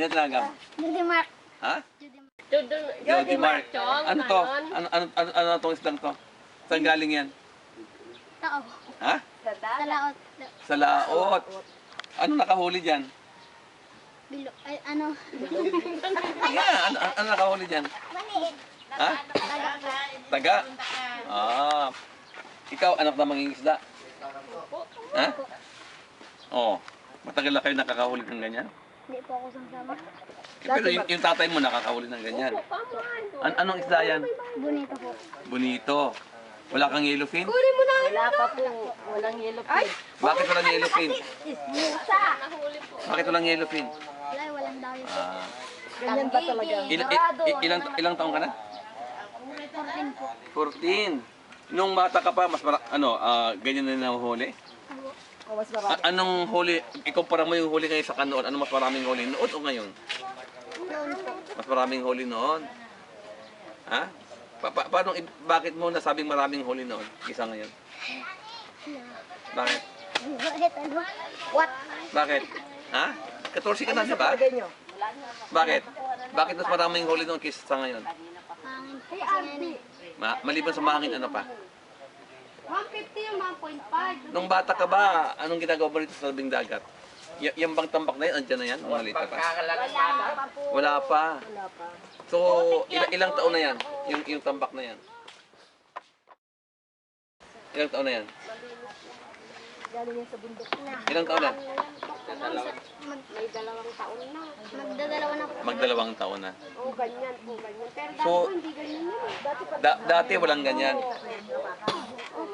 Ano talaga? Judy Mark. Ha? Judy Mark. Jody Mark. Chong, Ano to? Ano, ano, ano, ano tong islang to? Saan galing yan? Tao. Ha? Talaot. Sa laot. Ano nakahuli dyan? Bilo. Ay, ano? Yeah, ano, ano, ano nakahuli dyan? Maliit. Ha? Taga? Ah. Ikaw, anak na mangingisda? Ha? Oo. Matagal na kayo nakakahuli ng ganyan? Hindi po ako sasama. Pero yung, yung tatay mo nakakahuli ng ganyan. An anong isda yan? Bonito po. Bonito. Wala kang yellowfin? Wala pa po. Walang yellow pin. Bakit walang yellowfin? Musa. Bakit walang yellowfin? Wala, walang dahil. Ah. Ganyan ba talaga? Il- i- i- ilang, ilang taong ka na? 14 po. 14. Nung bata ka pa, mas mara- ano, ah, ganyan na nahuhuli? O, mas marami. A- anong huli, ikumpara mo yung huli ngayon sa kanoon, ano mas maraming huli noon o ngayon? Noon po. Mas maraming huli noon. Ha? Pa- pa- paano, i- bakit mo nasabing maraming huli noon kisa ngayon? Bakit? Bakit ano? What? Bakit? Ha? 14 ka na, di ba? Nyo. Bakit? Bakit mas maraming huli noon kisa sa ngayon? Hangin. Kasi ngayon eh. Ma maliban sa mahangin, ano pa? 150 yung 1.5. Nung bata ka ba, anong ginagawa mo rito sa labing dagat? Y- yung bang tambak na yun, andyan na yan? Pa? Wala pa. Wala pa. So, ila- ilang taon na yan? Yung, yung tambak na yan? Ilang taon na yan? Galing yan sa bundok. Ilang taon na? May dalawang taon na. Magdadalawa na po. Magdalawang taon na. Oo, ganyan po, ganyan. Pero So, Hindi ganyan yun. dati pa da- dati walang ganyan.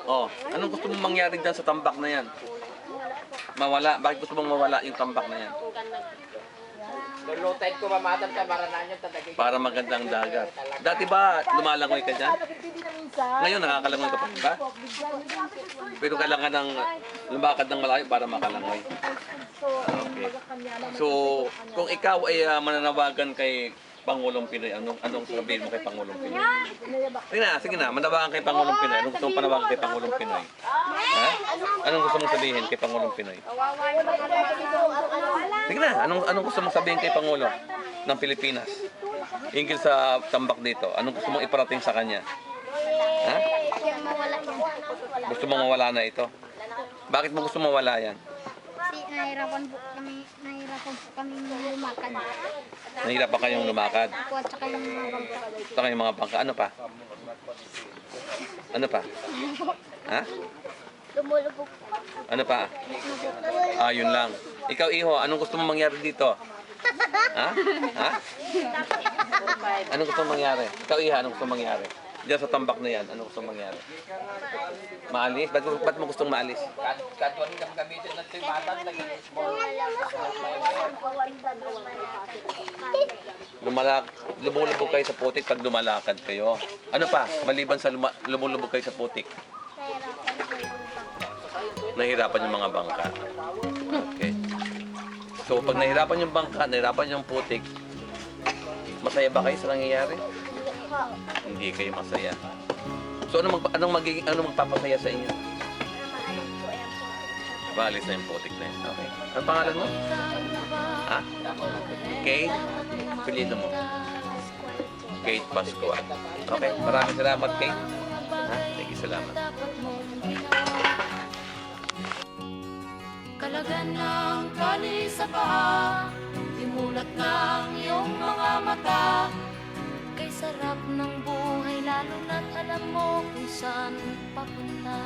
Oh, anong gusto mong mangyari dyan sa tambak na yan? Mawala. Bakit gusto mong mawala yung tambak na yan? Lulutain ko mamadam sa maranaan yung tatagay. Para magandang dagat. Dati ba lumalangoy ka dyan? Ngayon nakakalangoy ka pa ba? Pero kailangan ng lumakad ng malayo para makalangoy. Okay. So, kung ikaw ay ah, mananawagan kay Pangulong Pinoy, anong, anong sabihin mo kay Pangulong Pinoy? Sige na, sige na, manawagan kay Pangulong Pinoy. Anong gusto mong panawagan kay Pangulong Pinoy? Ha? Anong gusto mong sabihin kay Pangulong Pinoy? Sige na, anong, anong gusto mong sabihin kay Pangulo ng Pilipinas? Ingil sa tambak dito, anong gusto mong iparating sa kanya? Ha? Gusto mong mawala na ito? Bakit mo gusto mawala yan? Kasi nahirapan po kami, nahirapan po kami lumakad. Nahirapan kayong lumakad. Po at saka yung mga bangka. Saka yung mga bangka, ano pa? Ano pa? Ha? Lumulubog po. Ano pa? Ah, yun lang. Ikaw, Iho, anong gusto mong mangyari dito? Ha? Ha? Anong gusto mong mangyari? Ikaw, Iha, anong gusto mong mangyari? Diyan sa tambak na yan, anong gusto mangyari? Maalis? Ba't, ba't mo gustong maalis? Katuan kang gamitin ng ito yung madam. Lumalak, lumulubog kayo sa putik pag lumalakad kayo. Ano pa? Maliban sa luma, lumulubog kayo sa putik. Nahirapan yung mga bangka. Okay. So, pag nahirapan yung bangka, nahirapan yung putik, masaya ba kayo sa nangyayari? Po. Hindi kayo masaya. So, ano mag, anong magiging ano magpapasaya sa inyo? Maalis po yan po. Maalis na yun. Okay. Ano pangalan mo? Ha? Kate? Apelyido mo? Kate Pascual. Okay. Maraming salamat, Kate. Ha? You, salamat. Kalagan ng tali sa paa Imulat ng iyong mga mata sarap ng buhay Lalo na't alam mo kung saan papunta